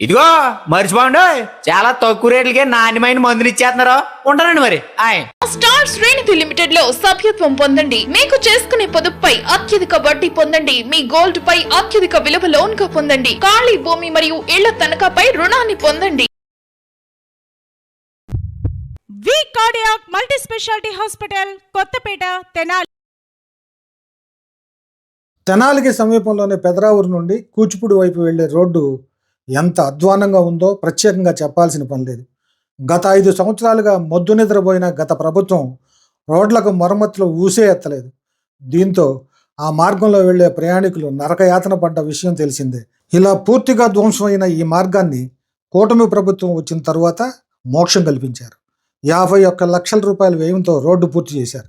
ఇదిగో మర్చిపోండి చాలా తక్కువ రేట్లకే నాణ్యమైన మందులు ఇచ్చేస్తున్నారు. ఉంటానండి మరి. ఆయ్. స్టార్ శ్రేణిధి లిమిటెడ్లో సభ్యత్వం పొందండి. మీకు చేసుకునే పొదుపుపై అత్యధిక వడ్డీ పొందండి. మీ గోల్డ్ పై అత్యధిక విలువ లోన్గా పొందండి. ఖాళీ భూమి మరియు ఇళ్ళ తనఖాపై రుణాన్ని పొందండి. V cardiac multi speciality hospital Kothapeta Tenali. తెనాలికి సమీపంలోని పెదరావూరు నుండి కూచిపూడి వైపు వెళ్ళే రోడ్డు ఎంత అధ్వానంగా ఉందో ప్రత్యేకంగా చెప్పాల్సిన పని లేదు. గత ఐదు సంవత్సరాలుగా మొద్దు నిద్రపోయిన గత ప్రభుత్వం రోడ్లకు మరమ్మతులు ఊసే ఎత్తలేదు దీంతో ఆ మార్గంలో వెళ్ళే ప్రయాణికులు నరకయాతన పడ్డ విషయం తెలిసిందే. ఇలా పూర్తిగా ధ్వంసమైన ఈ మార్గాన్ని కూటమి ప్రభుత్వం వచ్చిన తర్వాత మోక్షం కల్పించారు. యాభై ఒక్క లక్షల రూపాయల వ్యయంతో రోడ్డు పూర్తి చేశారు.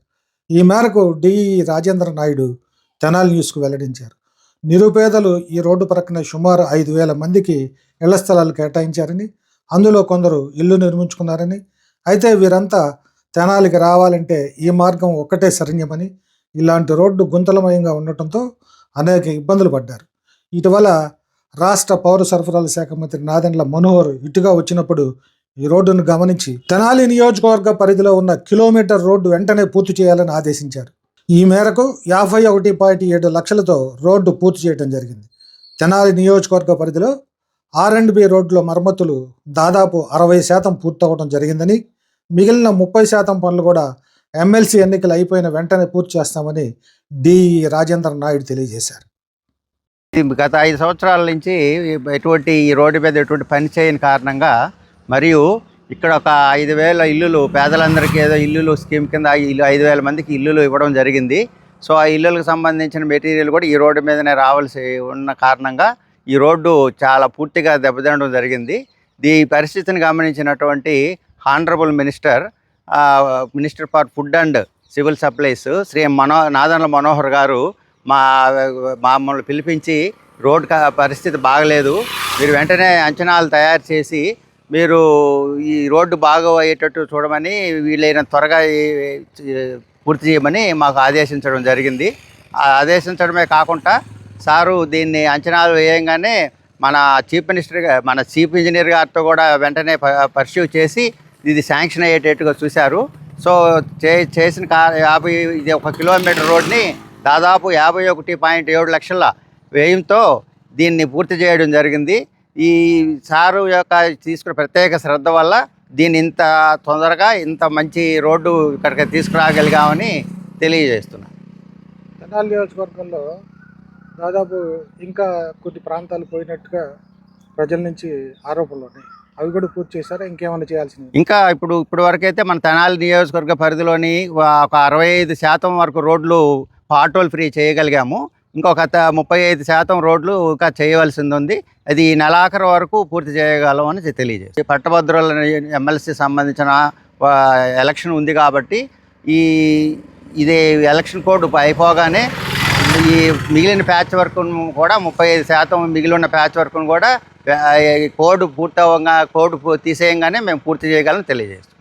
ఈ మేరకు డిఈ రాజేంద్ర నాయుడు తెనాలి న్యూస్కు వెల్లడించారు. నిరుపేదలు ఈ రోడ్డు ప్రక్కన సుమారు ఐదు వేల మందికి ఇళ్ళ స్థలాలు కేటాయించారని అందులో కొందరు ఇల్లు నిర్మించుకున్నారని అయితే వీరంతా తెనాలికి రావాలంటే ఈ మార్గం ఒక్కటే శరణ్యమని ఇలాంటి రోడ్డు గుంతలమయంగా ఉండటంతో అనేక ఇబ్బందులు పడ్డారు. ఇటీవల రాష్ట్ర పౌర సరఫరాల శాఖ మంత్రి నాదెండ్ల మనోహర్ ఇటుగా వచ్చినప్పుడు ఈ రోడ్డును గమనించి తెనాలి నియోజకవర్గ పరిధిలో ఉన్న కిలోమీటర్ రోడ్డు వెంటనే పూర్తి చేయాలని ఆదేశించారు. ఈ మేరకు యాభై ఒకటి పాయింట్ ఏడు లక్షలతో రోడ్డు పూర్తి చేయడం జరిగింది. తెనాలి నియోజకవర్గ పరిధిలో ఆర్ అండ్ బి రోడ్ల మరమ్మతులు దాదాపు అరవై శాతం పూర్తవడం జరిగిందని మిగిలిన ముప్పై శాతం పనులు కూడా ఎమ్మెల్సీ ఎన్నికలు అయిపోయిన వెంటనే పూర్తి చేస్తామని డిఈ రాజేంద్ర నాయుడు తెలియజేశారు. గత ఐదు సంవత్సరాల నుంచి ఎటువంటి ఈ రోడ్డు మీద ఎటువంటి పని చేయని కారణంగా మరియు ఇక్కడ ఒక ఐదు వేల ఇల్లులు పేదలందరికీ ఏదో ఇల్లులు స్కీమ్ కింద ఇల్లు ఐదు వేల మందికి ఇల్లులు ఇవ్వడం జరిగింది. సో ఆ ఇల్లులకు సంబంధించిన మెటీరియల్ కూడా ఈ రోడ్డు మీదనే రావాల్సి ఉన్న కారణంగా ఈ రోడ్డు చాలా పూర్తిగా దెబ్బతినడం జరిగింది. ఈ పరిస్థితిని గమనించినటువంటి honourable minister minister for food and civil supplies Shri Mano Nadendla Manohar గారు మా మమ్మల్ని పిలిపించి రోడ్ పరిస్థితి బాగలేదు. మీరు వెంటనే అంచనాలు తయారు చేసి మీరు ఈ రోడ్డు బాగా అయ్యేటట్టు చూడమని వీలైన త్వరగా పూర్తి చేయమని మాకు ఆదేశించడం జరిగింది. ఆ ఆదేశించడమే కాకుండా సారు దీన్ని అంచనాలు వేయంగానే మన చీఫ్ మినిస్టర్ మన చీఫ్ ఇంజనీర్ గారితో కూడా వెంటనే పర్స్యూ చేసి ఇది శాంక్షన్ అయ్యేటట్టుగా చూశారు. సో చే చేసిన కా యాభై ఇది ఒక కిలోమీటర్ రోడ్ని దాదాపు యాభై ఒకటి పాయింట్ ఏడు లక్షల వ్యయంతో దీన్ని పూర్తి చేయడం జరిగింది. ఈ సారు యొక్క తీసుకున్న ప్రత్యేక శ్రద్ధ వల్ల దీన్ని ఇంత తొందరగా ఇంత మంచి రోడ్డు ఇక్కడికి తీసుకురాగలిగామని తెలియజేస్తున్నాను తెనాలి నియోజకవర్గంలో దాదాపు ఇంకా కొన్ని ప్రాంతాలు పోయినట్టుగా ప్రజల నుంచి ఆరోపణలు ఉన్నాయి. అవి కూడా పూర్తి చేశారా? ఇంకేమైనా చేయాల్సింది? ఇంకా ఇప్పుడు ఇప్పుడు వరకైతే మన తెనాలి నియోజకవర్గ పరిధిలోని ఒక అరవై ఐదు శాతం వరకు రోడ్లు ఆటోలు ఫ్రీ చేయగలిగాము. ఇంకొక త- ముప్పై ఐదు శాతం రోడ్లు ఇంకా చేయవలసింది ఉంది అది ఈ నెలాఖరు వరకు పూర్తి చేయగలం అని తెలియజేసి పట్టభద్రుల ఎమ్మెల్సీ సంబంధించిన ఎలక్షన్ ఉంది కాబట్టి ఈ ఇదే ఎలక్షన్ కోడ్ అయిపోగానే ఈ మిగిలిన ప్యాచ్ వర్క్ కూడా ముప్పై ఐదు శాతం మిగిలిన ప్యాచ్ వర్క్ను కూడా కోడ్ పూర్తవంగా కోడ్ తీసేయంగానే మేము పూర్తి చేయగలం తెలియజేస్తాం